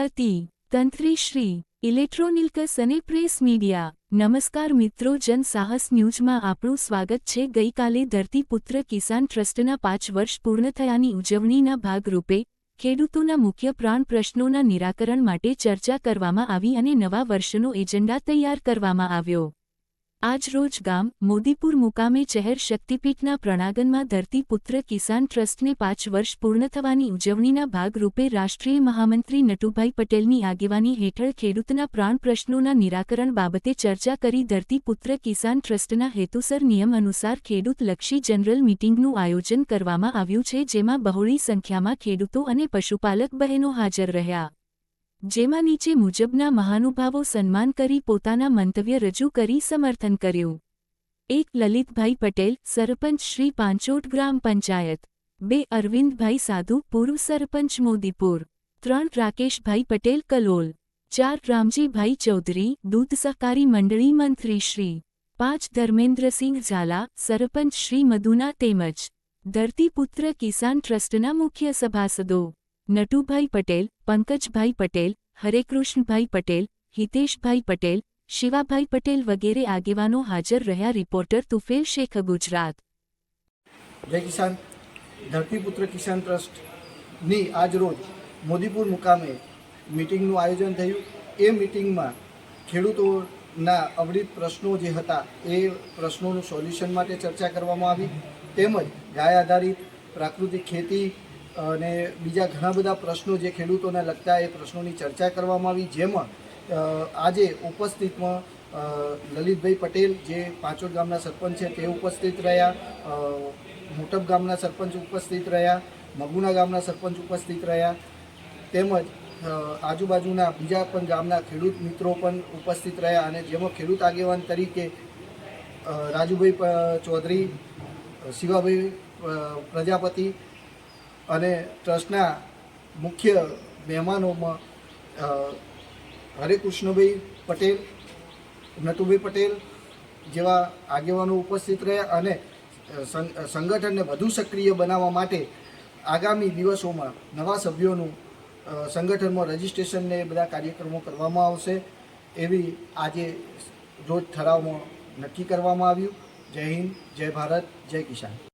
પ્રતિ તંત્રી શ્રી ઇલેક્ટ્રોનિકસ અને પ્રેસ મીડિયા. નમસ્કાર મિત્રો, જન સાહસ ન્યૂઝમાં આપણું સ્વાગત છે. ગઈકાલે ધરતીપુત્ર કિસાન ટ્રસ્ટના પાંચ વર્ષ પૂર્ણ થયાની ઉજવણીના ભાગરૂપે ખેડૂતોના મુખ્ય પ્રાણ પ્રશ્નોના નિરાકરણ માટે ચર્ચા કરવામાં આવી અને નવા વર્ષનો એજન્ડા તૈયાર કરવામાં આવ્યો. આજરોજ ગામ મોદીપુર મુકામે ચહેર શક્તિપીઠના પ્રણાગનમાં ધરતીપુત્ર કિસાન ટ્રસ્ટને પાંચ વર્ષ પૂર્ણ થવાની ઉજવણીના ભાગરૂપે રાષ્ટ્રીય મહામંત્રી નટુભાઈ પટેલની આગેવાની હેઠળ ખેડૂતના પ્રાણ પ્રશ્નોના નિરાકરણ બાબતે ચર્ચા કરી ધરતીપુત્ર કિસાન ટ્રસ્ટના હેતુસર નિયમ અનુસાર ખેડૂતલક્ષી જનરલ મીટિંગનું આયોજન કરવામાં આવ્યું છે, જેમાં બહોળી સંખ્યામાં ખેડૂતો અને પશુપાલક બહેનો હાજર રહ્યા. જેમાં નીચે મુજબના મહાનુભાવો સન્માન કરી પોતાના મંતવ્ય રજૂ કરી સમર્થન કર્યું. એક લલિતભાઈ પટેલ, સરપંચ શ્રી પાંચોટ ગ્રામ પંચાયત. બે અરવિંદભાઈ સાધુ, પૂર્વ સરપંચ મોદીપુર. ત્રણ રાકેશભાઈ પટેલ, કલોલ. ચાર રામજીભાઈ ચૌધરી, દૂધ સહકારી મંડળી મંત્રી શ્રી. પાંચ ધર્મેન્દ્રસિંહ ઝાલા, સરપંચ શ્રી મધુના તેમજ ધરતીપુત્ર કિસાન ટ્રસ્ટના મુખ્ય સભાસદો. નટુભાઈ પટેલ પંકજભાઈ પટેલ હરેકૃષ્ણભાઈ પટેલ હિતેશભાઈ પટેલ શિવાભાઈ પટેલ વગેરે આગેવાનો હાજર રહ્યા રિપોર્ટર તુફેલ શેખ ગુજરાત જય કિસાન ધરતીપુત્ર કિસાન ટ્રસ્ટની આજ રોજ મોદીપુર મુકામે મિટિંગનું આયોજન થયું. એ મિટિંગમાં ખેડૂતોના અવરિત પ્રશ્નો જે હતા એ પ્રશ્નોનું સોલ્યુશન માટે ચર્ચા કરવામાં આવી. તેમજ ગાય આધારિત પ્રાકૃતિક ખેતી અને બીજા ઘણા બધા પ્રશ્નો જે ખેડૂતોને લગતા એ પ્રશ્નોની ચર્ચા કરવામાં આવી, જેમાં આજે ઉપસ્થિતમાં લલિતભાઈ પટેલ જે પાંચોડ ગામના સરપંચ છે તે ઉપસ્થિત રહ્યા મોટપ ગામના સરપંચ ઉપસ્થિત રહ્યા, મગુના ગામના સરપંચ ઉપસ્થિત રહ્યા, તેમજ આજુબાજુના બીજા પણ ગામના ખેડૂત મિત્રો પણ ઉપસ્થિત રહ્યા અને જેમાં ખેડૂત આગેવાન તરીકે રાજુભાઈ ચૌધરી શિવાભાઈ પ્રજાપતિ અને ટ્રસ્ટના મુખ્ય મહેમાનોમાં હરેકૃષ્ણભાઈ પટેલ નટુભાઈ પટેલ જેવા આગેવાનો ઉપસ્થિત રહ્યા અને સંગઠનને વધુ સક્રિય બનાવવા માટે આગામી દિવસોમાં નવા સભ્યોનું સંગઠનમાં રજિસ્ટ્રેશનને બધા કાર્યક્રમો કરવામાં આવશે. એવી આજે રોજ ઠરાવમાં નક્કી કરવામાં આવ્યું. જય હિન્દ, જય ભારત, જય કિસાન.